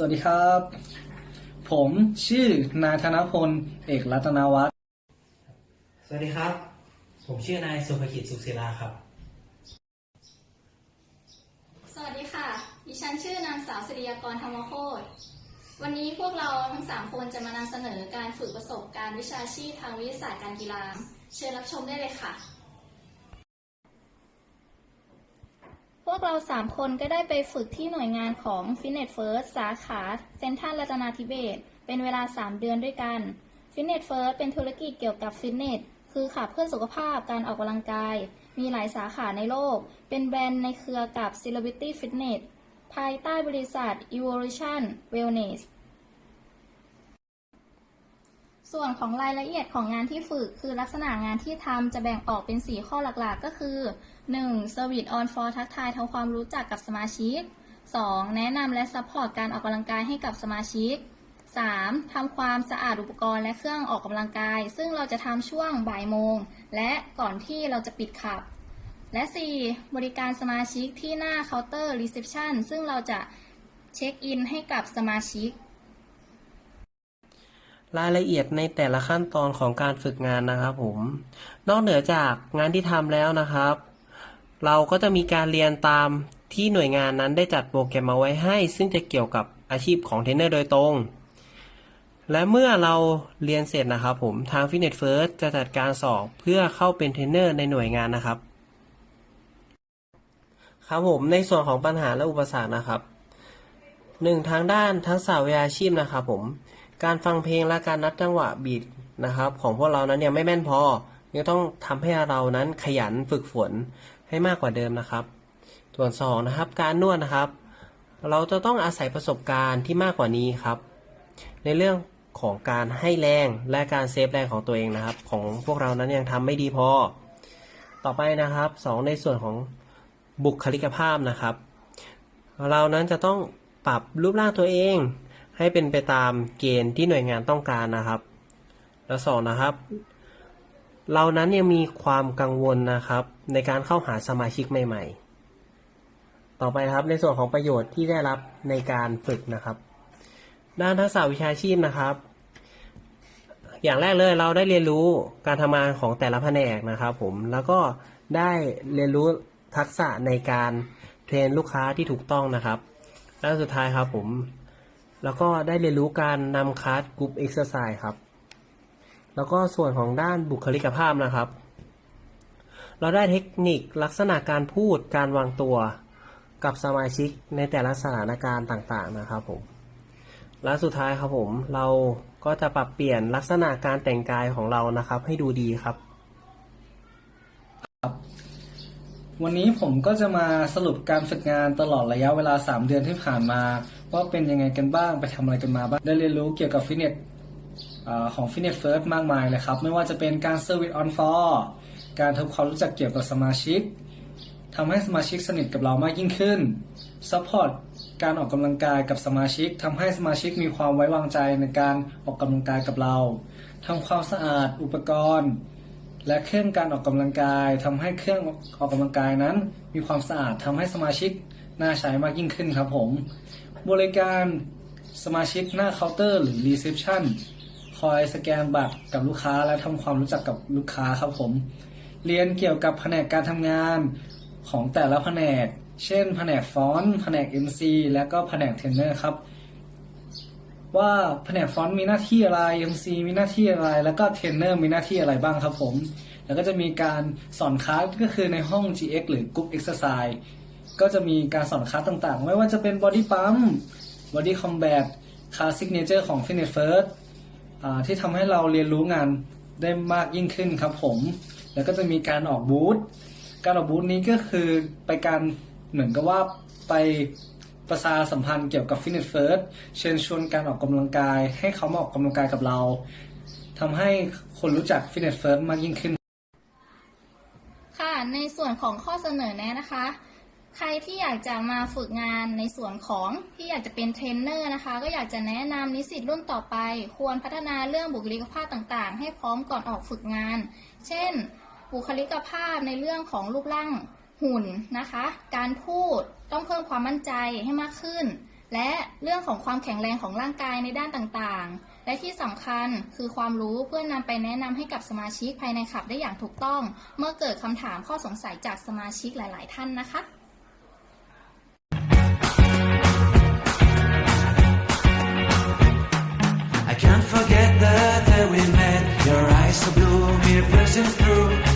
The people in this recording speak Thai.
สวัสดีครับ ผมชื่อนายธนพล เอกรัตนวัฒน์สวัสดีครับ ผมชื่อนายสุภกิจสุขศิลาครับ สวัสดีค่ะ ดิฉันชื่อนางสาวสิริยากรธรรมโคตรวันนี้พวกเราทั้งสามคนจะมานำเสนอการฝึกประสบการณ์วิชาชีพทางวิทยาศาสตร์การกีฬา เชิญรับชมได้เลยค่ะ วกเราสามคนก็ได้ไปฝึกที่หน่วยงานของ Fitness First สาขาเซ็นทรัลรัตนาธิเบศเป็นเวลา 3 เดือนด้วยกัน Fitness First เป็นธุรกิจเกี่ยวกับฟิตเนสคือขับเพื่อสุขภาพการออกกำลังกาย มีหลายสาขาในโลก เป็นแบรนด์ในเครือกับ Celebrity Fitness ภายใต้บริษัท Evolution Wellness ส่วนของรายละเอียดของงานที่ฝึกคือลักษณะงานที่ทำจะแบ่งออกเป็น 4 ข้อหลักๆ ก็คือ 1. Service on for ทักทายทำความรู้จักกับสมาชิก 2. แนะนำและซัพพอร์ตการออกกำลังกายให้กับสมาชิก 3. ทำความสะอาดอุปกรณ์และเครื่องออกกำลังกาย ซึ่งเราจะทำช่วงบ่ายโมง และก่อนที่เราจะปิดขับ และ 4. บริการสมาชิกที่หน้าเคาน์เตอร์รีเซพชันซึ่งเราจะเช็คอินให้กับสมาชิก รายละเอียดในแต่ละขั้นตอนของการฝึกงานนะครับผม นอกเหนือจากงานที่ทำแล้วนะครับ เราก็จะมีการเรียนตามที่หน่วยงานนั้นได้จัดโปรแกรมมาไว้ให้ ซึ่งจะเกี่ยวกับอาชีพของเทรนเนอร์โดยตรง และเมื่อเราเรียนเสร็จนะครับผมทาง Fitness First จะจัดการสอบเพื่อเข้าเป็นเทรนเนอร์ในหน่วยงานนะครับ ครับผมในส่วนของปัญหาและอุปสรรคนะครับหนึ่งทางด้านทักษะวิชาชีพนะครับผม การฟังเพลงและการนับจังหวะบีทนะครับ ของพวกเรานั้นยังไม่แม่นพอยังต้องทำให้เรานั้นขยันฝึกฝนให้มากกว่าเดิมนะครับ ส่วนสองนะครับการนวดนะครับ เราจะต้องอาศัยประสบการณ์ที่มากกว่านี้ครับ ในเรื่องของการให้แรงและการเซฟแรงของตัวเองนะครับ ของพวกเรานั้นยังทำไม่ดีพอ ต่อไปนะครับสองในส่วนของบุคลิกภาพนะครับ เรานั้นจะต้องปรับรูปร่างตัวเอง ให้เป็นไปตามเกณฑ์ที่หน่วยงานต้องการนะครับ และสองนะครับ เรานั้นยังมีความกังวลนะครับ ในการเข้าหาสมาชิกใหม่ ๆ ต่อไปครับในส่วนของประโยชน์ที่ได้รับในการฝึกนะครับ ด้านทักษะวิชาชีพนะครับ อย่างแรกเลยเราได้เรียนรู้การทำงานของแต่ละแผนกนะครับ ผมแล้วก็ได้เรียนรู้ทักษะในการเทรนลูกค้าที่ถูกต้องนะครับ และสุดท้ายครับผม แล้วก็ได้เรียนรู้การนำคลาสกรุ๊ปเอ็กซ์ไซส์ครับ แล้วก็ส่วนของด้านบุคลิกภาพนะครับ เราได้เทคนิคลักษณะการพูดการวางตัวกับสมาชิกในแต่ละสถานการณ์ต่างๆนะครับผมและสุดท้ายครับผมเราก็จะปรับเปลี่ยนลักษณะการแต่งกายของเรานะครับ ให้ดูดีครับ วันนี้ผมก็จะมาสรุปการฝึกงานตลอดระยะเวลา 3 เดือนที่ผ่านมา ว่าเป็นยังไงกันบ้างไปทำอะไรกันมาบ้าง ได้เรียนรู้เกี่ยวกับฟิตเนสของ Fitness First มากมายเลยครับ ไม่ว่าจะเป็นการ Service on for การทำความรู้จักเกี่ยวกับสมาชิกทำให้สมาชิกสนิทกับเรามากยิ่งขึ้น Support การออกกำลังกายกับสมาชิกทำให้สมาชิกมีความไว้วางใจในการออกกำลังกายกับเราทำความสะอาดอุปกรณ์ และเครื่องการออกกำลังกายทำให้เครื่องออกกำลังกายนั้น มีความสะอาดทำให้สมาชิกน่าใช้มากยิ่งขึ้นครับผม บริการสมาชิกหน้าเคาน์เตอร์หรือรีเซพชันคอยสแกนบัตรกับลูกค้าและทำความรู้จักกับลูกค้าครับผม เรียนเกี่ยวกับแผนกการทำงานของแต่ละแผนก เช่น แผนกฟอนต์ แผนก MC และก็แผนกเทรนเนอร์ครับ ว่าแผนกฟอนต์มีหน้าที่อะไร MC มีหน้าที่อะไร แล้วก็เทรนเนอร์มีหน้าที่อะไรบ้างครับผม แล้วก็จะมีการสอนคลาสก็คือในห้อง GX หรือ Group Exercise ก็จะมีการสอนคลาสต่างๆ ไม่ว่าจะเป็น Body Pump Body Combat คลาส Signature ของ Fitness First อ่าที่ทำให้เราเรียนรู้งานได้มากยิ่งขึ้นครับผม แล้วก็จะมีการออกบูธ การออกบูธนี้ก็คือไปการเหมือนกับว่าไป ประชาสัมพันธ์เกี่ยวกับ Fitness First เชิญชวนการออกกำลังกาย ให้เขามาออกกำลังกายกับเราทำให้คนรู้จัก Fitness First มากยิ่งขึ้น ค่ะ ในส่วนของข้อเสนอแนะนะคะ ใครที่อยากจะมาฝึกงานในส่วนของที่อยากจะเป็นเทรนเนอร์นะคะ ก็อยากจะแนะนำนิสิตรุ่นต่อไป ควรพัฒนาเรื่องบุคลิกภาพต่างๆ ให้พร้อมก่อนออกฝึกงาน เช่น บุคลิกภาพในเรื่องของรูปร่าง หุ่นนะคะ การพูดต้องเพิ่มความมั่นใจให้มากขึ้น และเรื่องของความแข็งแรงของร่างกายในด้านต่างๆ และที่สำคัญคือความรู้เพื่อนำไปแนะนำให้กับสมาชิกภายในขับได้อย่างถูกต้อง เมื่อเกิดคำถามข้อสงสัยจากสมาชิกหลาย ๆ ท่านนะคะ I can't forget the day we met. Your eyes so blue, me pressing through.